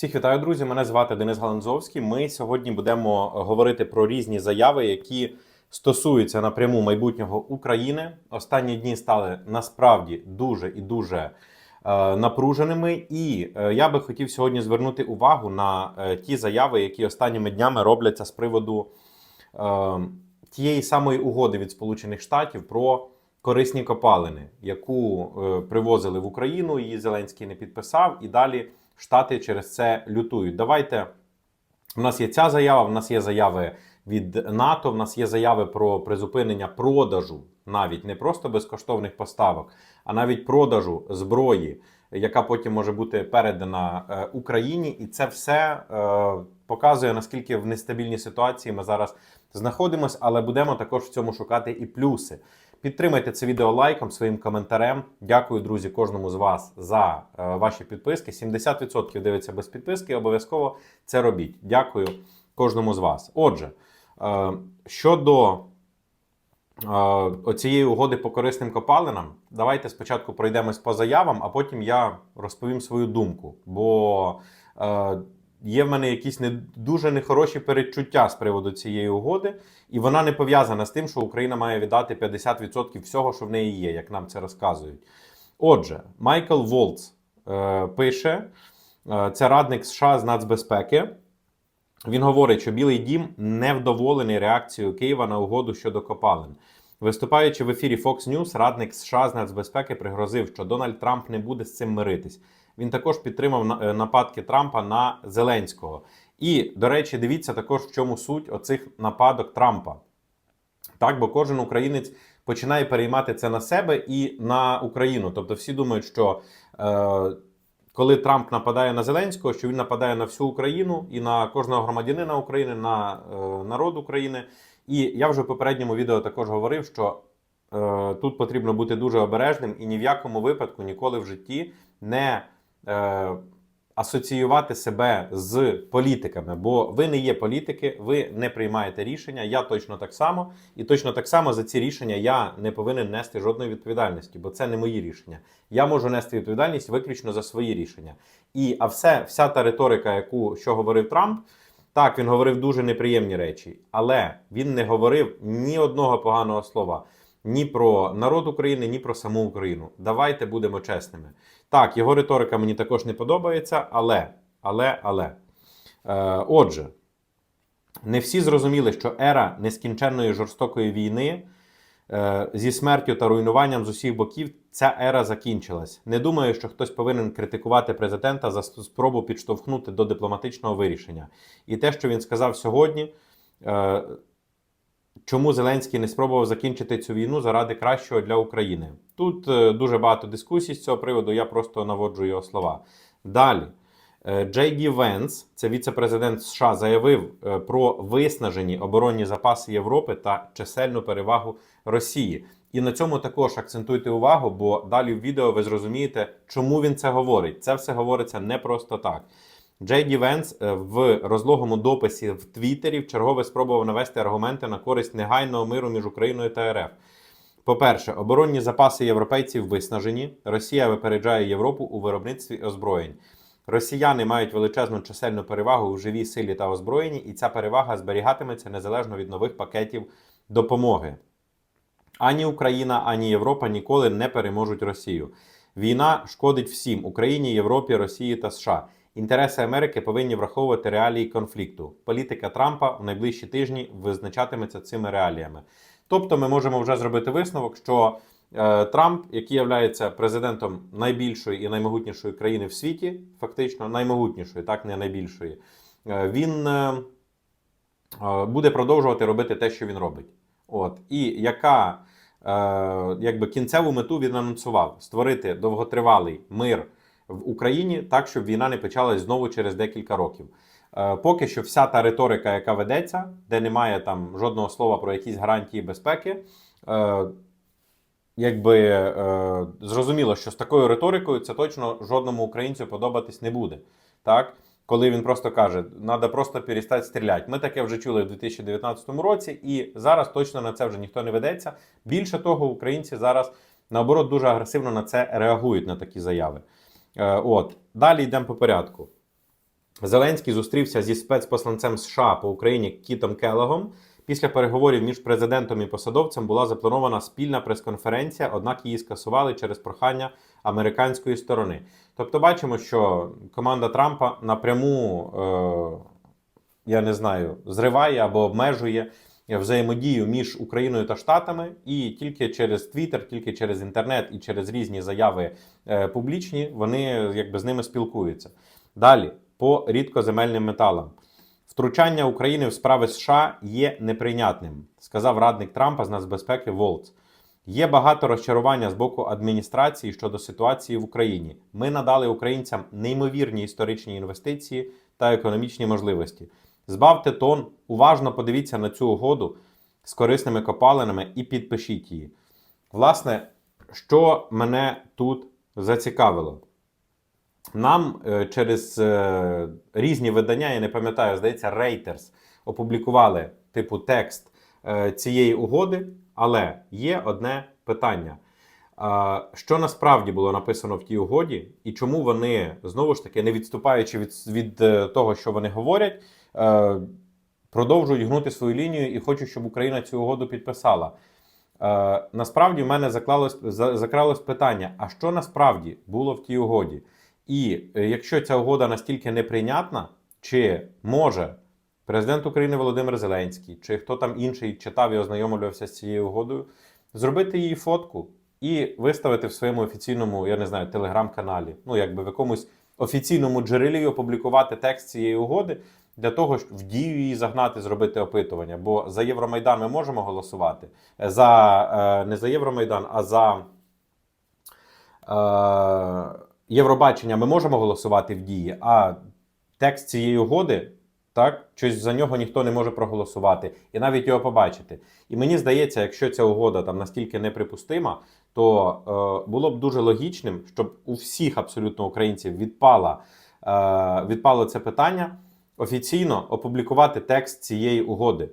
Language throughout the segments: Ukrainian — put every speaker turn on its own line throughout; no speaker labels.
Всіх вітаю, друзі. Мене звати Денис Галанзовський. Ми сьогодні будемо говорити про різні заяви, які стосуються напряму майбутнього України. Останні дні стали насправді дуже і дуже е, напруженими. І е, я би хотів сьогодні звернути увагу на е, ті заяви, які останніми днями робляться з приводу е, тієї самої угоди від Сполучених Штатів про корисні копалини, яку е, привозили в Україну. Її Зеленський не підписав, і далі Штати через це лютують. Давайте у нас є ця заява. В нас є заяви від НАТО. В нас є заяви про призупинення продажу, навіть не просто безкоштовних поставок, а навіть продажу зброї, яка потім може бути передана е, Україні, і це все е, показує наскільки в нестабільній ситуації ми зараз знаходимося, але будемо також в цьому шукати і плюси. Підтримайте це відео лайком, своїм коментарем. Дякую, друзі, кожному з вас за е, ваші підписки. 70% дивиться без підписки. Обов'язково це робіть. Дякую кожному з вас. Отже, е, щодо е, оцієї угоди по корисним копалинам, давайте спочатку пройдемось по заявам, а потім я розповім свою думку. Бо є в мене якісь не дуже нехороші передчуття з приводу цієї угоди, і вона не пов'язана з тим, що Україна має віддати 50% всього, що в неї є, як нам це розказують. Отже, Майкл Волц е, пише: е, це радник США з нацбезпеки. Він говорить, що Білий Дім невдоволений реакцією Києва на угоду щодо копалин. Виступаючи в ефірі Fox News, радник США з нацбезпеки пригрозив, що Дональд Трамп не буде з цим миритись. Він також підтримав е, нападки Трампа на Зеленського. І, до речі, дивіться також, в чому суть оцих нападок Трампа. Так, бо кожен українець починає переймати це на себе і на Україну. Тобто всі думають, що е, коли Трамп нападає на Зеленського, що він нападає на всю Україну і на кожного громадянина України, на е, народ України. І я вже в попередньому відео також говорив, що е, тут потрібно бути дуже обережним і ні в якому випадку ніколи в житті не е, асоціювати себе з політиками, бо ви не є політики, ви не приймаєте рішення. Я точно так само, і точно так само за ці рішення я не повинен нести жодної відповідальності, бо це не мої рішення. Я можу нести відповідальність виключно за свої рішення. І а все, вся та риторика, яку що говорив Трамп. Так, він говорив дуже неприємні речі, але він не говорив ні одного поганого слова ні про народ України, ні про саму Україну. Давайте будемо чесними. Так, його риторика мені також не подобається, але, але, але. Е, отже, не всі зрозуміли, що ера нескінченної жорстокої війни е, зі смертю та руйнуванням з усіх боків ця ера закінчилась. Не думаю, що хтось повинен критикувати президента за спробу підштовхнути до дипломатичного вирішення. І те, що він сказав сьогодні. Е, Чому Зеленський не спробував закінчити цю війну заради кращого для України? Тут е, дуже багато дискусій з цього приводу. Я просто наводжу його слова. Далі Джей Ді Венс, це віце-президент США, заявив е, про виснажені оборонні запаси Європи та чисельну перевагу Росії. І на цьому також акцентуйте увагу, бо далі в відео ви зрозумієте, чому він це говорить. Це все говориться не просто так. Джей Ді Венс е, в розлогому дописі в Твіттері вчергове спробував навести аргументи на користь негайного миру між Україною та РФ. По-перше, оборонні запаси європейців виснажені. Росія випереджає Європу у виробництві озброєнь. Росіяни мають величезну чисельну перевагу у живій силі та озброєнні, і ця перевага зберігатиметься незалежно від нових пакетів допомоги. Ані Україна, ані Європа ніколи не переможуть Росію. Війна шкодить всім Україні, Європі, Росії та США. Інтереси Америки повинні враховувати реалії конфлікту. Політика Трампа в найближчі тижні визначатиметься цими реаліями. Тобто, ми можемо вже зробити висновок, що Трамп, який є президентом найбільшої і наймогутнішої країни в світі, фактично наймогутнішої, так не найбільшої, е, він е, е, буде продовжувати робити те, що він робить. От і яка е, якби кінцеву мету він анонсував створити довготривалий мир в Україні, так щоб війна не почалась знову через декілька років. Е, Поки що вся та риторика, яка ведеться, де немає там жодного слова про якісь гарантії безпеки, е, якби е, зрозуміло, що з такою риторикою це точно жодному українцю подобатись не буде. Так? Коли він просто каже, треба просто перестати стріляти. Ми таке вже чули в 2019 році, і зараз точно на це вже ніхто не ведеться. Більше того, українці зараз наоборот дуже агресивно на це реагують на такі заяви. Е, От далі йдемо по порядку. Зеленський зустрівся зі спецпосланцем США по Україні Кітом Келегом. Після переговорів між президентом і посадовцем була запланована спільна прес-конференція, однак її скасували через прохання американської сторони. Тобто, бачимо, що команда Трампа напряму, е, я не знаю, зриває або обмежує взаємодію між Україною та Штатами, і тільки через Твіттер, тільки через інтернет і через різні заяви е, публічні вони якби з ними спілкуються. Далі по рідкоземельним металам. Втручання України в справи США є неприйнятним, сказав радник Трампа з нацбезпеки Волц. Є багато розчарування з боку адміністрації щодо ситуації в Україні. Ми надали українцям неймовірні історичні інвестиції та економічні можливості. Збавте тон, уважно подивіться на цю угоду з корисними копалинами і підпишіть її. Власне, що мене тут зацікавило? Нам е, через е, різні видання, я не пам'ятаю, здається, Reuters опублікували типу текст е, цієї угоди, але є одне питання. Що насправді було написано в тій угоді, і чому вони знову ж таки, не відступаючи від, від того, що вони говорять, продовжують гнути свою лінію і хочуть, щоб Україна цю угоду підписала. Насправді в мене заклалось, закралось питання: а що насправді було в тій угоді? І е, якщо ця угода настільки неприйнятна, чи може президент України Володимир Зеленський, чи хто там інший читав і ознайомлювався з цією угодою, зробити її фотку і виставити в своєму офіційному, я не знаю, телеграм-каналі, ну якби в якомусь офіційному джерелі опублікувати текст цієї угоди для того, щоб в дію її загнати, зробити опитування. Бо за Євромайдан ми можемо голосувати Е, за е, не за Євромайдан, а за. Євробачення ми можемо голосувати в дії, а текст цієї угоди, так, щось за нього ніхто не може проголосувати і навіть його побачити. І мені здається, якщо ця угода там настільки неприпустима, то е, було б дуже логічним, щоб у всіх абсолютно українців відпала, е, відпало це питання офіційно опублікувати текст цієї угоди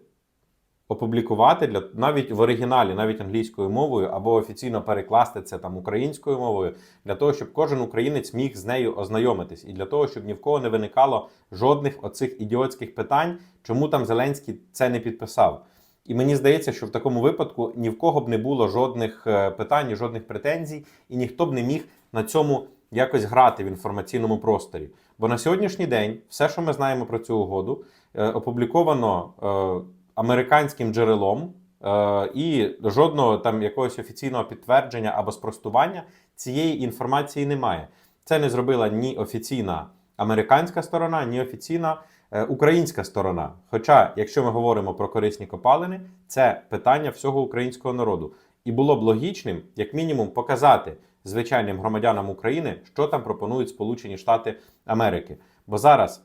опублікувати для навіть в оригіналі, навіть англійською мовою, або офіційно перекласти це там українською мовою, для того, щоб кожен українець міг з нею ознайомитись, і для того, щоб ні в кого не виникало жодних оцих ідіотських питань, чому там Зеленський це не підписав. І мені здається, що в такому випадку ні в кого б не було жодних е, питань, жодних претензій, і ніхто б не міг на цьому якось грати в інформаційному просторі. Бо на сьогоднішній день все, що ми знаємо про цю угоду, е, опубліковано е, американським джерелом, е, і жодного там якогось офіційного підтвердження або спростування цієї інформації немає. Це не зробила ні офіційна американська сторона, ні офіційна е, українська сторона. Хоча, якщо ми говоримо про корисні копалини, це питання всього українського народу. І було б логічним, як мінімум, показати звичайним громадянам України, що там пропонують Сполучені Штати Америки. Бо зараз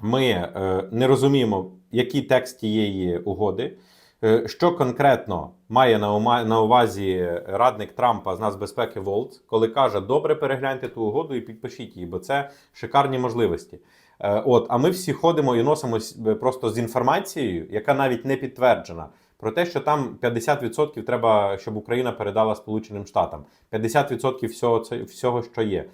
ми е, не розуміємо, який текст тієї угоди, е, що конкретно має на, увазі радник Трампа з нацбезпеки Волц, коли каже: добре, перегляньте ту угоду і підпишіть її, бо це шикарні можливості. Е, от, а ми всі ходимо і носимось просто з інформацією, яка навіть не підтверджена. Про те, що там 50% треба, щоб Україна передала Сполученим Штатам, 50% всього, всього, що є.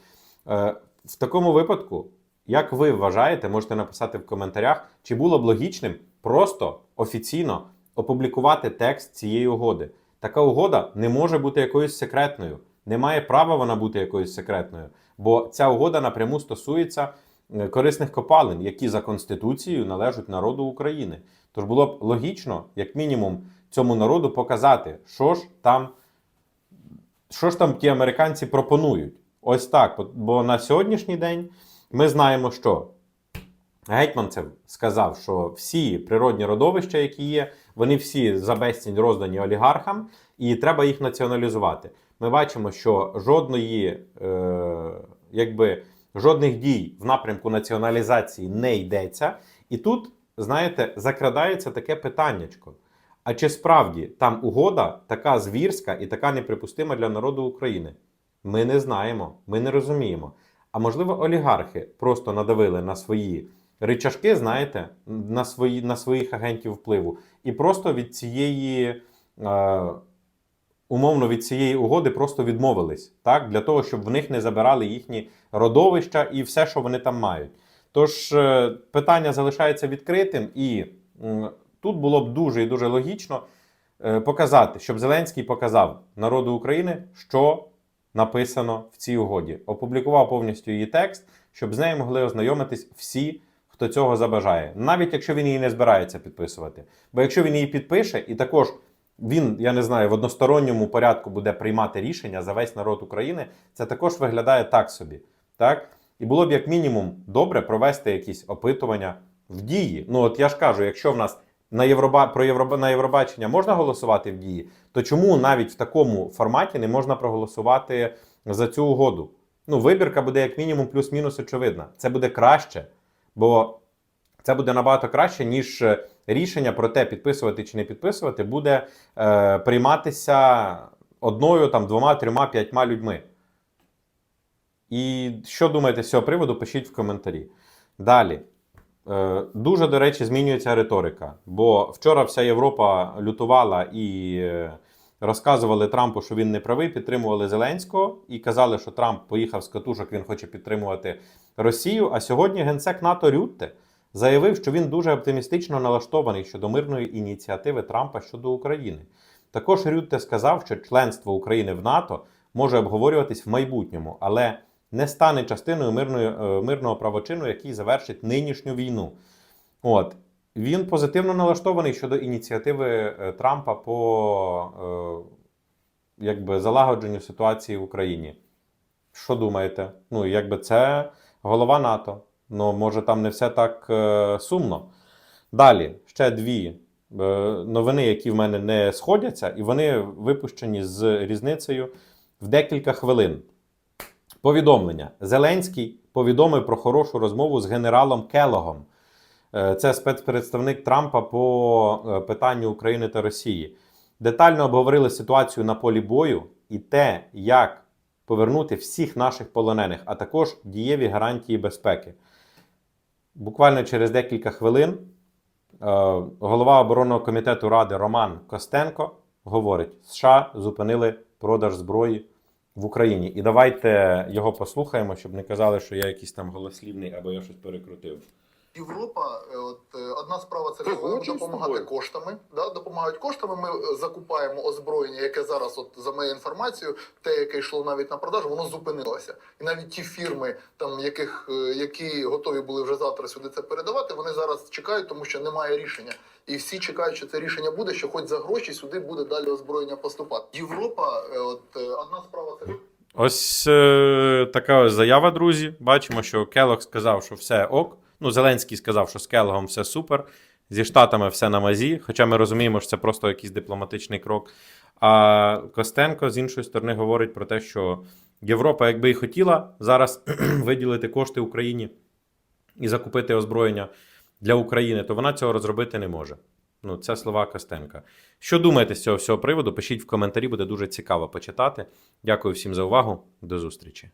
Е, В такому випадку як ви вважаєте, можете написати в коментарях, чи було б логічним просто офіційно опублікувати текст цієї угоди. Така угода не може бути якоюсь секретною, не має права вона бути якоюсь секретною, бо ця угода напряму стосується е, корисних копалин, які за конституцією належать народу України. Тож було б логічно, як мінімум, цьому народу показати, що ж там, що ж там ті американці пропонують. Ось так. Бо на сьогоднішній день. Ми знаємо, що Гетьманцев сказав, що всі природні родовища, які є, вони всі за безцінь роздані олігархам, і треба їх націоналізувати. Ми бачимо, що жодної, е, якби, жодних дій в напрямку націоналізації не йдеться. І тут, знаєте, закрадається таке питаннячко. А чи справді там угода така звірська і така неприпустима для народу України? Ми не знаємо, ми не розуміємо. А можливо, олігархи просто надавили на свої ричажки, знаєте, на свої, на своїх агентів впливу, і просто від цієї, е, умовно, від цієї угоди просто відмовились, так, для того, щоб в них не забирали їхні родовища і все, що вони там мають. Тож е, питання залишається відкритим, і м, тут було б дуже і дуже логічно е, показати, щоб Зеленський показав народу України, що написано в цій угоді. Опублікував повністю її текст, щоб з нею могли ознайомитись всі, хто цього забажає, навіть якщо він її не збирається підписувати. Бо якщо він її підпише, і також він, я не знаю, в односторонньому порядку буде приймати рішення за весь народ України, це також виглядає так собі. Так? І було б як мінімум добре провести якісь опитування в дії. Ну от я ж кажу, якщо в нас на Євроба про Євроба на Євробачення можна голосувати в дії, то чому навіть в такому форматі не можна проголосувати за цю угоду? Ну, вибірка буде як мінімум плюс-мінус очевидна. Це буде краще, бо це буде набагато краще, ніж е, рішення про те, підписувати чи не підписувати, буде е, прийматися одною, там, двома, трьома, п'ятьма людьми. І що думаєте з цього приводу, пишіть в коментарі. Далі. Е, Дуже, до речі, змінюється риторика. Бо вчора вся Європа лютувала і е, розказували Трампу, що він не правий, підтримували Зеленського і казали, що Трамп поїхав з катушок, він хоче підтримувати Росію. А сьогодні генсек НАТО Рютте заявив, що він дуже оптимістично налаштований щодо мирної ініціативи Трампа щодо України. Також Рютте сказав, що членство України в НАТО може обговорюватись в майбутньому, але не стане частиною мирної, е, мирного правочину, який завершить нинішню війну. От. Він позитивно налаштований щодо ініціативи е, Трампа по е, якби, залагодженню ситуації в Україні. Що думаєте? Ну, якби це голова НАТО. Ну, може, там не все так сумно. Далі, ще дві новини, які в мене не сходяться, і вони випущені з різницею в декілька хвилин. Повідомлення. Зеленський повідомив про хорошу розмову з генералом Келогом. Е, Це спецпредставник Трампа по е, питанню України та Росії. Детально обговорили ситуацію на полі бою і те, як повернути всіх наших полонених, а також дієві гарантії безпеки. Буквально через декілька хвилин е, голова оборонного комітету Ради Роман Костенко говорить: США зупинили продаж зброї в Україні. І давайте його послухаємо, щоб не казали, що я якийсь там голослівний або я щось перекрутив.
Європа, е, от е, одна справа це допомагати коштами. Да, допомагають коштами. Ми е, закупаємо озброєння, яке зараз, от за моєю інформацією, те, яке йшло навіть на продажу, воно зупинилося. І навіть ті фірми, там яких які готові були вже завтра сюди це передавати, вони зараз чекають, тому що немає рішення. І всі чекають, що це рішення буде, що хоч за гроші сюди буде далі озброєння поступати. Європа, от одна справа це
Ось е, така ось заява, друзі. Бачимо, що Келог сказав, що все ок. Ну, Зеленський сказав, що з Келогом все супер. Зі Штатами все на мазі. Хоча ми розуміємо, що це просто якийсь дипломатичний крок. А Костенко з іншої сторони говорить про те, що Європа, якби і хотіла зараз виділити кошти Україні і закупити озброєння для України, то вона цього розробити не може. Ну, це слова Костенка. Що думаєте з цього всього приводу? Пишіть в коментарі, буде дуже цікаво почитати. Дякую всім за увагу. До зустрічі.